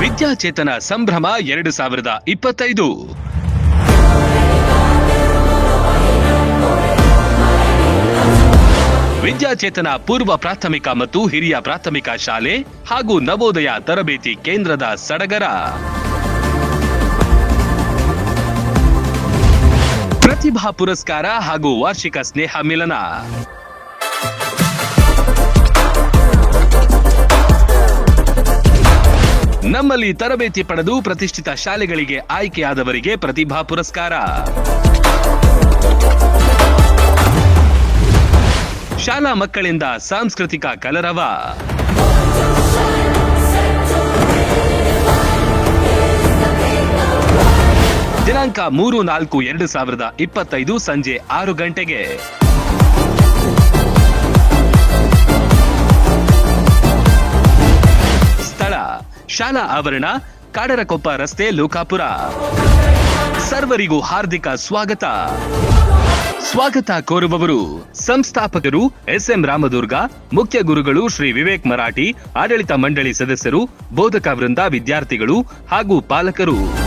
ವಿದ್ಯಾಚೇತನ ಸಂಭ್ರಮ ಎರಡು ಸಾವಿರದ ಇಪ್ಪತ್ತೈದು. ವಿದ್ಯಾಚೇತನ ಪೂರ್ವ ಪ್ರಾಥಮಿಕ ಮತ್ತು ಹಿರಿಯ ಪ್ರಾಥಮಿಕ ಶಾಲೆ ಹಾಗೂ ನವೋದಯ ತರಬೇತಿ ಕೇಂದ್ರದ ಸಡಗರ. ಪ್ರತಿಭಾ ಪುರಸ್ಕಾರ ಹಾಗೂ ವಾರ್ಷಿಕ ಸ್ನೇಹ ಮಿಲನ. ನಮ್ಮಲ್ಲಿ ತರಬೇತಿ ಪಡೆದು ಪ್ರತಿಷ್ಠಿತ ಶಾಲೆಗಳಿಗೆ ಆಯ್ಕೆಯಾದವರಿಗೆ ಪ್ರತಿಭಾ ಪುರಸ್ಕಾರ. ಶಾಲಾ ಮಕ್ಕಳಿಂದ ಸಾಂಸ್ಕೃತಿಕ ಕಲರವ. ದಿನಾಂಕ ಮೂರು ನಾಲ್ಕು ಎರಡು ಸಾವಿರದ ಇಪ್ಪತ್ತೈದು ಸಂಜೆ ಆರು ಗಂಟೆಗೆ. ಶಾಲಾ ಆವರಣ, ಕಾಡರಕೊಪ್ಪ ರಸ್ತೆ, ಲೋಕಾಪುರ. ಸರ್ವರಿಗೂ ಹಾರ್ದಿಕ ಸ್ವಾಗತ. ಸ್ವಾಗತ ಕೋರುವವರು ಸಂಸ್ಥಾಪಕರು ಎಸ್ಎಂ ರಾಮದುರ್ಗ, ಮುಖ್ಯ ಗುರುಗಳು ಶ್ರೀ ವಿವೇಕ್ ಮರಾಠಿ, ಆಡಳಿತ ಮಂಡಳಿ ಸದಸ್ಯರು, ಬೋಧಕ ವೃಂದ ವಿದ್ಯಾರ್ಥಿಗಳು ಹಾಗೂ ಪಾಲಕರು.